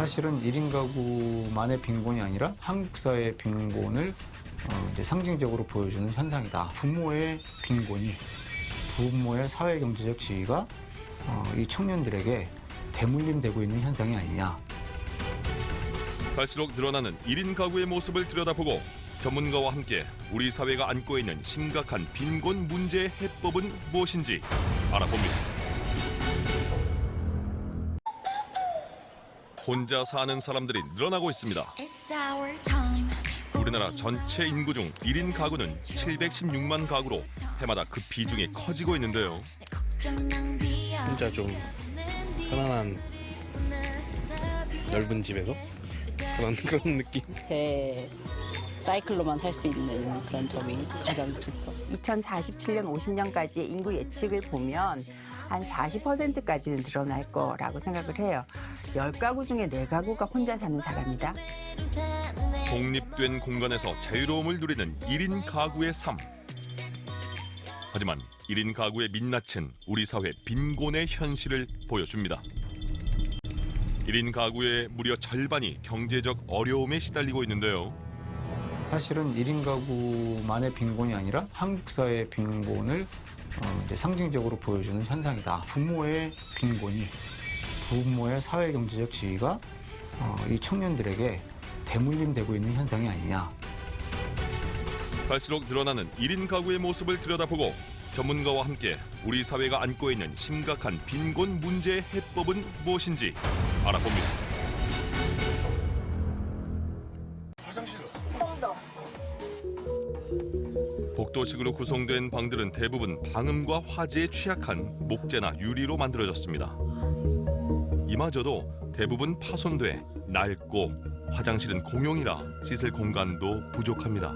사실은 1인 가구만의 빈곤이 아니라 한국 사회의 빈곤을 어, 이제 상징적으로 보여주는 현상이다. 부모의 빈곤이 부모의 사회 경제적 지위가 어, 이 청년들에게 대물림되고 있는 현상이 아니냐. 갈수록 늘어나는 1인 가구의 모습을 들여다보고 전문가와 함께 우리 사회가 안고 있는 심각한 빈곤 문제의 해법은 무엇인지 알아봅니다. 혼자 사는 사람들이 늘어나고 있습니다. 우리나라 전체 인구 중 1인 가구는 716만 가구로 해마다 그 비중이 커지고 있는데요. 혼자 좀 편안한 넓은 집에서 그런 그런 느낌. 제 사이클로만 살 수 있는 그런 점이 가장 좋죠. 2047년, 50년까지의 인구 예측을 보면 한 40%까지는 늘어날 거라고 생각을 해요. 10가구 중에 4가구가 혼자 사는 사람이다. 독립된 공간에서 자유로움을 누리는 1인 가구의 삶. 하지만 1인 가구의 민낯은 우리 사회 빈곤의 현실을 보여줍니다. 1인 가구의 무려 절반이 경제적 어려움에 시달리고 있는데요. 사실은 1인 가구만의 빈곤이 아니라 한국 사회의 빈곤을 어, 이제 상징적으로 보여주는 현상이다. 부모의 빈곤이 부모의 사회 경제적 지위가 어, 이 청년들에게 대물림되고 있는 현상이 아니냐. 갈수록 늘어나는 1인 가구의 모습을 들여다보고 전문가와 함께 우리 사회가 안고 있는 심각한 빈곤 문제의 해법은 무엇인지 알아봅니다. 복도식으로 구성된 방들은 대부분 방음과 화재에 취약한 목재나 유리로 만들어졌습니다. 이마저도 대부분 파손돼 낡고 화장실은 공용이라 씻을 공간도 부족합니다.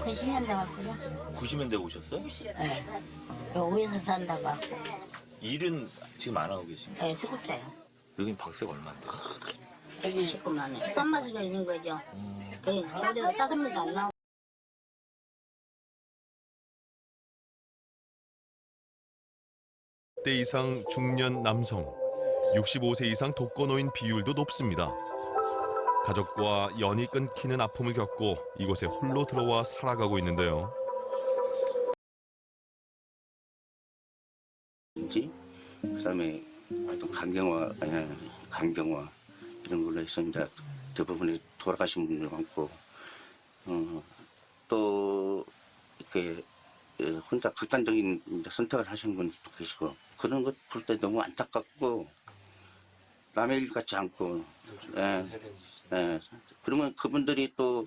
90년대 왔고요. 90년대 오셨어요? 네. 요 위에서 산다고. 일은 지금 안 하고 계신가요? 네, 수급자요. 여긴 박세가 얼마인데? 여기 19만 원. 싼 맛으로 있는 거죠. 그 저래도 따뜻한 안 나오고. 대 이상 중년 남성, 65세 이상 독거노인 비율도 높습니다. 가족과 연이 끊기는 아픔을 겪고 이곳에 홀로 들어와 살아가고 있는데요. 인지 그다음에 어떤 강경화 아니 강경화 이런 걸로 해서 이제 대부분이 돌아가신 분들 많고 어, 또 이렇게 예, 혼자 극단적인 선택을 하시는 분들도 계시고 그런 것 볼 때 너무 안타깝고 남의 일 같지 않고 예, 예. 그러면 그분들이 또,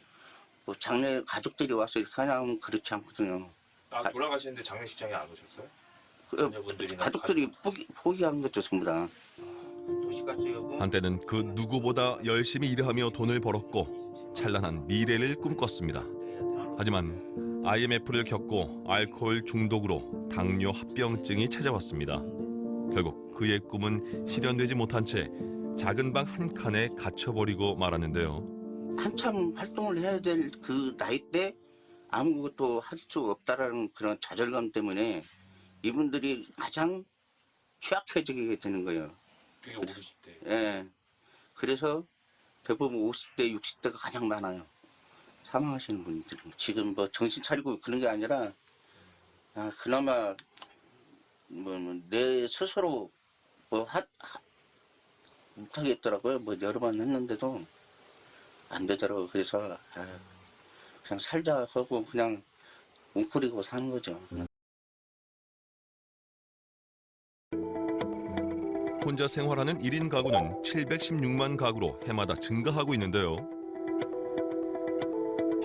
또 장례 가족들이 와서 이렇게 하냐면 그렇지 않거든요. 아 돌아가시는데 장례식장에 안 오셨어요? 그 자녀분들이나 가족들이 포기, 포기한 거죠 전부 다. 요금 한때는 그 누구보다 열심히 일하며 돈을 벌었고 찬란한 미래를 꿈꿨습니다. 하지만 IMF를 겪고 알코올 중독으로 당뇨 합병증이 찾아왔습니다. 결국 그의 꿈은 실현되지 못한 채 작은 방 한 칸에 갇혀버리고 말았는데요. 한참 활동을 해야 될 그 나이 때 아무것도 할 수 없다라는 그런 좌절감 때문에 이분들이 가장 취약해지게 되는 거예요. 그게 50대. 예. 그래서 대부분 50대, 60대가 가장 많아요. 사망하시는 분들은 지금 뭐 정신 차리고 그런 게 아니라 아, 그나마 뭐 내 스스로 뭐 하, 하- 못하겠더라고요. 뭐 여러 번 했는데도 안 되더라고요. 그래서 아, 그냥 살자 하고 그냥 웅크리고 사는 거죠. 혼자 생활하는 1인 가구는 716만 가구로 해마다 증가하고 있는데요.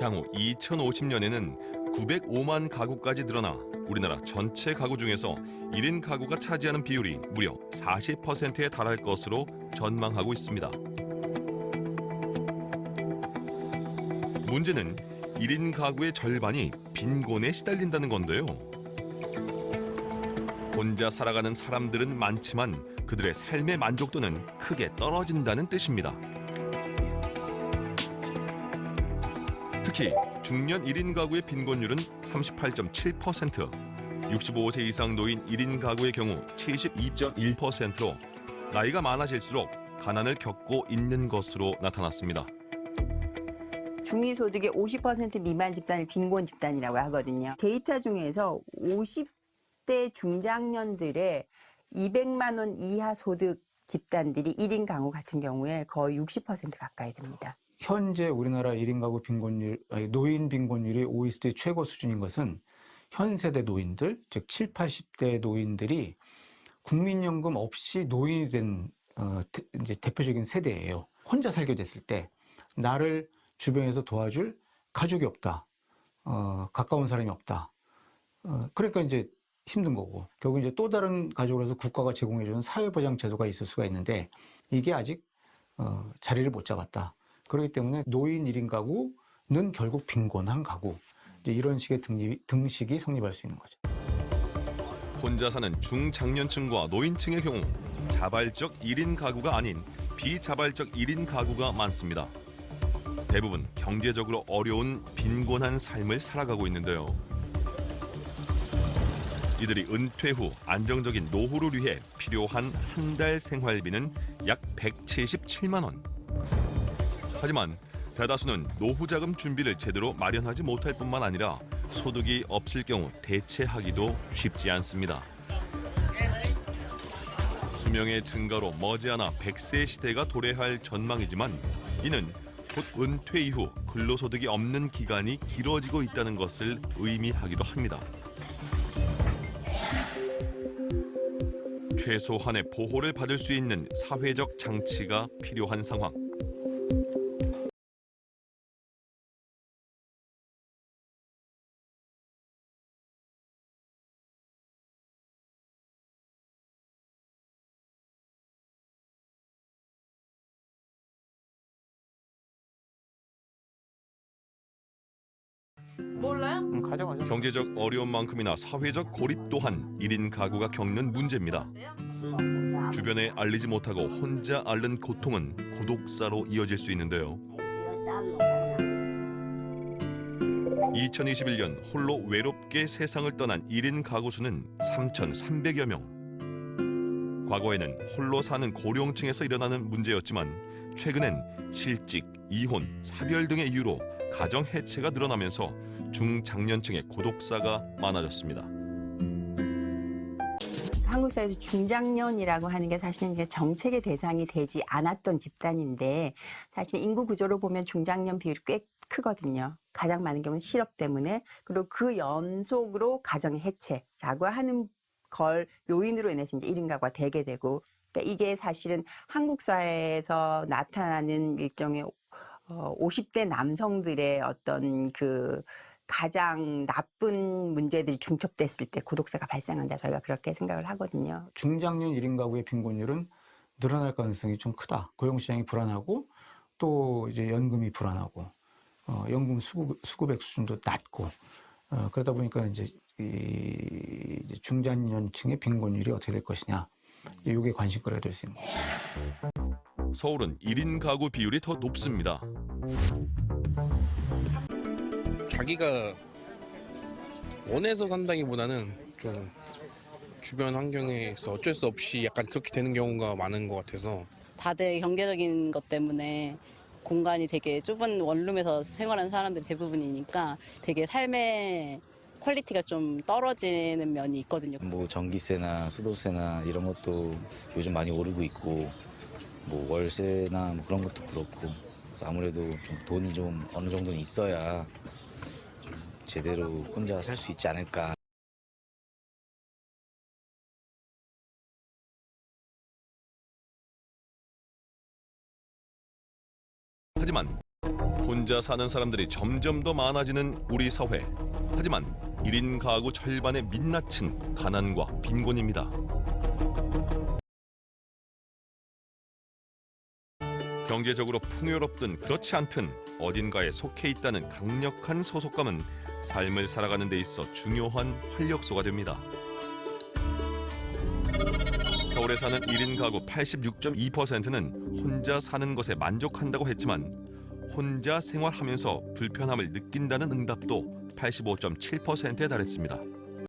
향후 2050년에는 905만 가구까지 늘어나 우리나라 전체 가구 중에서 1인 가구가 차지하는 비율이 무려 40%에 달할 것으로 전망하고 있습니다. 문제는 1인 가구의 절반이 빈곤에 시달린다는 건데요. 혼자 살아가는 사람들은 많지만 그들의 삶의 만족도는 크게 떨어진다는 뜻입니다. 특히 중년 1인 가구의 빈곤율은 38.7%, 65세 이상 노인 1인 가구의 경우 72.1%로 나이가 많아질수록 가난을 겪고 있는 것으로 나타났습니다. 중위소득의 50% 미만 집단을 빈곤 집단이라고 하거든요. 데이터 중에서 50대 중장년들의 200만 원 이하 소득 집단들이 1인 가구 같은 경우에 거의 60% 가까이 됩니다. 현재 우리나라 1인 가구 빈곤율, 아니, 노인 빈곤율이 OECD 최고 수준인 것은 현 세대 노인들, 즉 7, 80대 노인들이 국민연금 없이 노인이 된 어, 대- 이제 대표적인 세대예요. 혼자 살게 됐을 때 나를 주변에서 도와줄 가족이 없다, 어, 가까운 사람이 없다. 어, 그러니까 이제 힘든 거고 결국 이제 또 다른 가족으로서 국가가 제공해주는 사회보장 제도가 있을 수가 있는데 이게 아직 어, 자리를 못 잡았다. 그렇기 때문에 노인 1인 가구는 결국 빈곤한 가구. 이런 식의 등립, 등식이 성립할 수 있는 거죠. 혼자 사는 중장년층과 노인층의 경우 자발적 1인 가구가 아닌 비자발적 1인 가구가 많습니다. 대부분 경제적으로 어려운 빈곤한 삶을 살아가고 있는데요. 이들이 은퇴 후 안정적인 노후를 위해 필요한 한 달 생활비는 약 177만 원. 하지만 대다수는 노후 자금 준비를 제대로 마련하지 못할 뿐만 아니라 소득이 없을 경우 대체하기도 쉽지 않습니다. 수명의 증가로 머지않아 100세 시대가 도래할 전망이지만 이는 곧 은퇴 이후 근로소득이 없는 기간이 길어지고 있다는 것을 의미하기도 합니다. 최소한의 보호를 받을 수 있는 사회적 장치가 필요한 상황. 경제적 어려움만큼이나 사회적 고립 또한 1인 가구가 겪는 문제입니다. 주변에 알리지 못하고 혼자 앓는 고통은 고독사로 이어질 수 있는데요. 2021년 홀로 외롭게 세상을 떠난 1인 가구 수는 3,300여 명. 과거에는 홀로 사는 고령층에서 일어나는 문제였지만 최근엔 실직, 이혼, 사별 등의 이유로 가정 해체가 늘어나면서 중장년층의 고독사가 많아졌습니다. 한국 사회에서 중장년이라고 하는 게 사실은 이제 정책의 대상이 되지 않았던 집단인데 사실 인구 구조로 보면 중장년 비율이 꽤 크거든요. 가장 많은 경우는 실업 때문에 그리고 그 연속으로 가정의 해체라고 하는 걸 요인으로 인해서 이제 1인 가구가 되게 되고 그러니까 이게 사실은 한국 사회에서 나타나는 일종의 어, 50대 남성들의 어떤 그 가장 나쁜 문제들이 중첩됐을 때 고독사가 발생한다. 저희가 그렇게 생각을 하거든요. 중장년 1인 가구의 빈곤율은 늘어날 가능성이 좀 크다. 고용시장이 불안하고 또 이제 연금이 불안하고 어, 연금 수급, 수급액 수준도 낮고 어, 그러다 보니까 이제 이 이제 중장년층의 빈곤율이 어떻게 될 것이냐. 이게 관심거리가 될 수 있는 거예요. 서울은 1인 가구 비율이 더 높습니다. 자기가 원해서 산다기보다는 좀 주변 환경에서 어쩔 수 없이 약간 그렇게 되는 경우가 많은 것 같아서 다들 경제적인 것 때문에 공간이 되게 좁은 원룸에서 생활하는 사람들이 대부분이니까 되게 삶의 퀄리티가 좀 떨어지는 면이 있거든요. 뭐 전기세나 수도세나 이런 것도 요즘 많이 오르고 있고 뭐 월세나 뭐 그런 것도 그렇고 그래서 아무래도 좀 돈이 좀 어느 정도는 있어야 좀 제대로 혼자 살 수 있지 않을까. 하지만 혼자 사는 사람들이 점점 더 많아지는 우리 사회. 하지만 1인 가구 절반의 민낯은 가난과 빈곤입니다. 경제적으로 풍요롭든 그렇지 않든 어딘가에 속해 있다는 강력한 소속감은 삶을 살아가는 데 있어 중요한 활력소가 됩니다. 서울에 사는 1인 가구 86.2%는 혼자 사는 것에 만족한다고 했지만 혼자 생활하면서 불편함을 느낀다는 응답도 85.7%에 달했습니다.